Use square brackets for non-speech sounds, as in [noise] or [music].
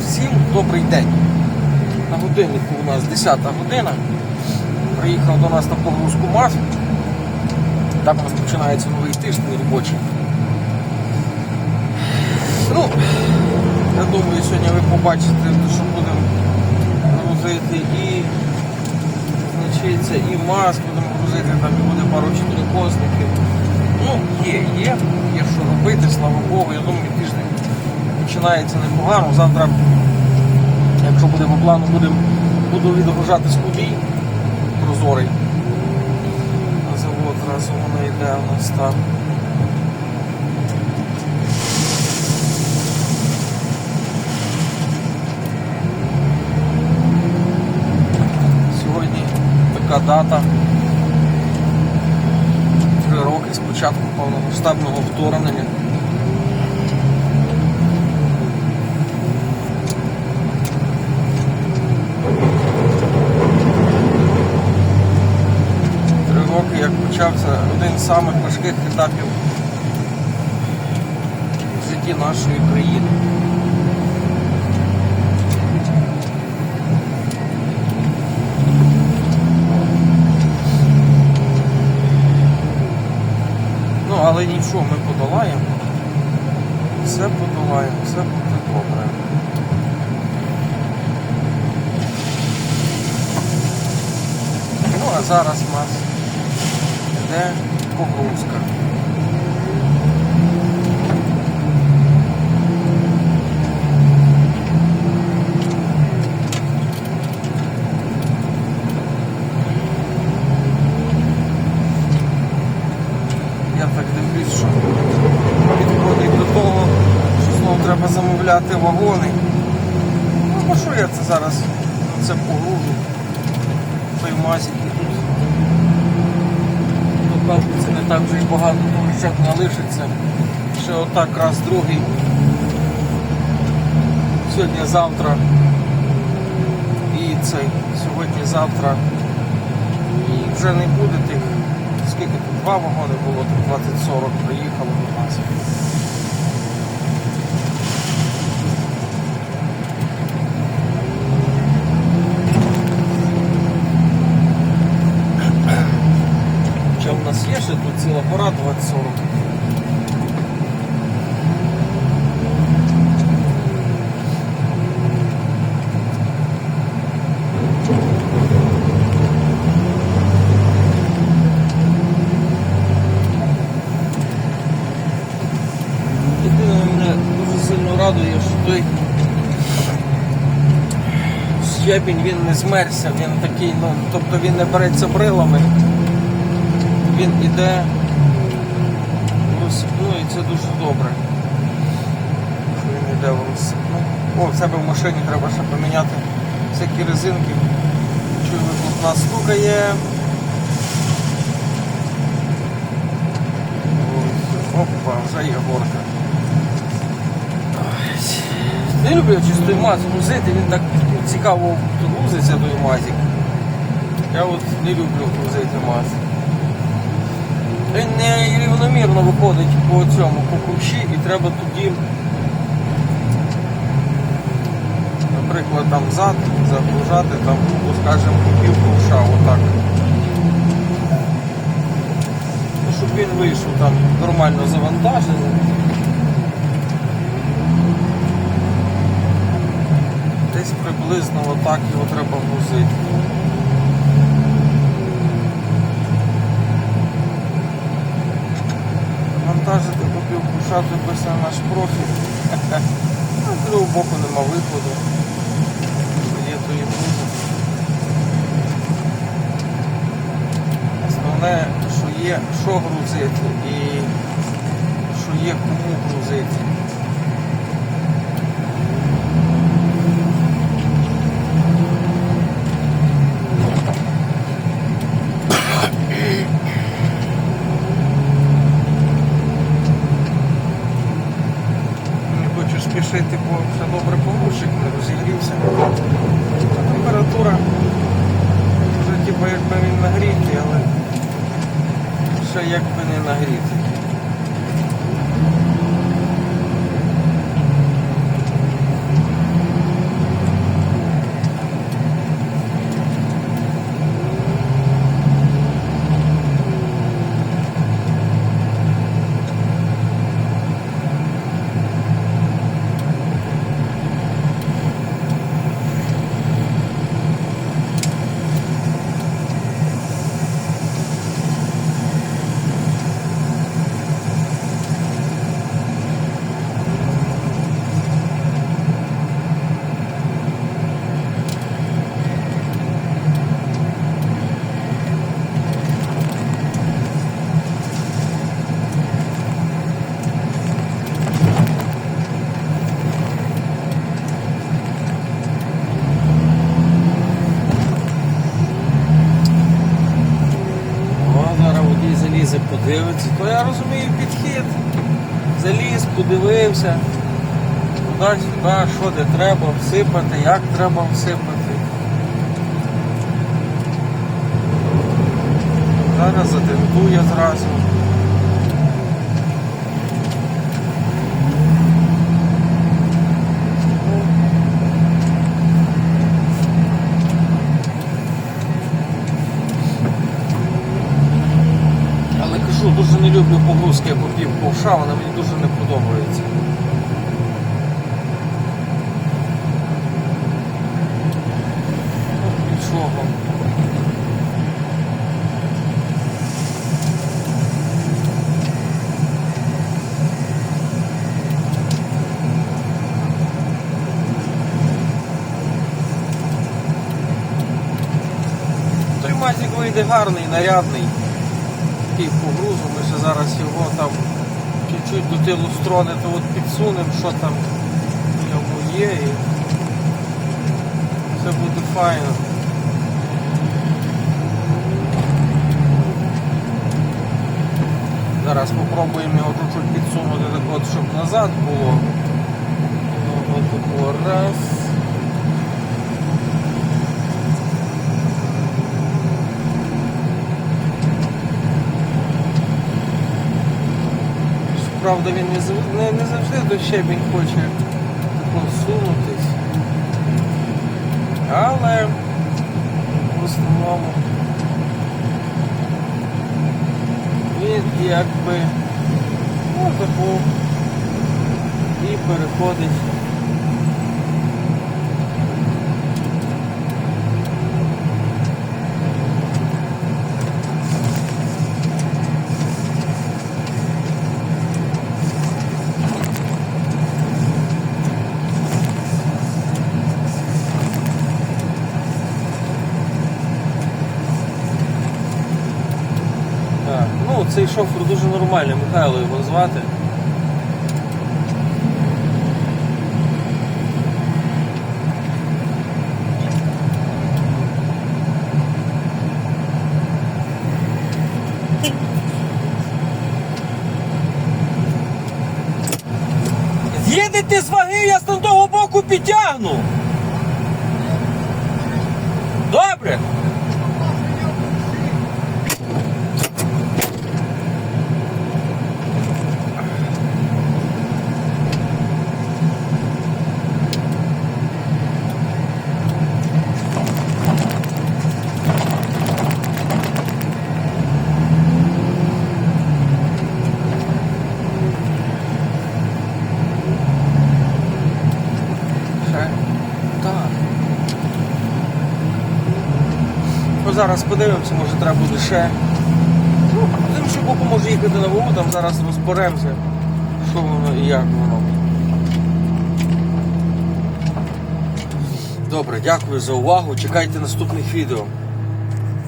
Всім добрий день. На годиннику у нас 10 година. Приїхав до нас на погрузку МАЗ. Так у нас починається новий тиждень робочий. Ну, я думаю, сьогодні ви побачите, що будемо грузити і значиться, і МАЗ будемо грузити, там буде пару чотирикосників. Ну, є, є, є що робити, слава Богу. Я думаю, тиждень починається непогано. Завтра, якщо буде по плану, будемо, буду відгружати скудій прозорий. Завод разом вона йде у нас там. Сьогодні така дата. Три роки з початку повномасштабного вторгнення. Три роки, як почався один з самих важких етапів в житті нашої країни. Ну, але нічого, ми подолаємо. Все подолаємо, все буде добре. Ну, а зараз нас йде погрузка. Я так дивлюсь, що підходить до того, що знову треба замовляти вагони. Ну, що я це зараз це погружу? Той мазик і тут. Напевно, це не так вже й багато турчак не лишиться. Ще отак раз другий. Сьогодні, завтра. І цей, сьогодні, завтра. І вже не буде тих, скільки тут два вагони було, тут 20-40 приїхало до нас. Хоча в нас є ще тут ціла пора 20-40. Єдине мене дуже сильно радує, що той щебінь він не змерся, він такий, ну, тобто він не береться брилами, він іде в розсипну і це дуже добре. Що він іде в розсипну. О, в себе в машині треба ще поміняти всякі резинки. Чую, вихлопна стукає. Опа, вже є горка. Не люблю чисто маз грузити, він так цікаво грузиться той мазик. Я от не люблю грузити маз. Він не рівномірно виходить по цьому, по кущі і треба тоді, наприклад, там зад загружати, там, скажімо, пів ковша, отак. Ну, щоб він вийшов там нормально завантажений. Десь приблизно отак його треба грузити. Вантажити по півкуша, тут пише наш профіль. [laughs] Ну, З другого боку нема виходу. Є то і буде. Основне, що є що грузити і що є кому грузити. Не хочу спішити, бо все добре поручить, розігрівся. Температура вже типу якби він нагрітий, але ще якби не нагрітий. Дивиться, то я розумію підхід. Заліз, подивився. Туди-сюди, що де треба всипати, як треба всипати. Зараз затентує зразу. Але кажу, дуже не люблю погрузки боків ковша, вона мені дуже не подобається. Ну, Нічого. Той матік вийде гарний, нарядний. Такий погрузу, ми ще зараз його там чуть-чуть до тилу строни, то от підсунемо, що там в ньому є і все буде файно. Зараз спробуємо його чуть-чуть підсунути так от, щоб назад було. От тако раз. Правда, він не, не, не завжди до щебінь хоче посунутись. Але в основному він якби ну, таку і переходить. Так, ну цей шофер дуже нормальний, Михайло його звати. З'їдете з ваги, я з того боку підтягну. Добре? Ще? Так. Зараз подивимося, може треба буде ще. Ну, з що боку може їхати на вогу, там зараз розберемося, що воно і як воно. Добре, дякую за увагу. Чекайте наступних відео.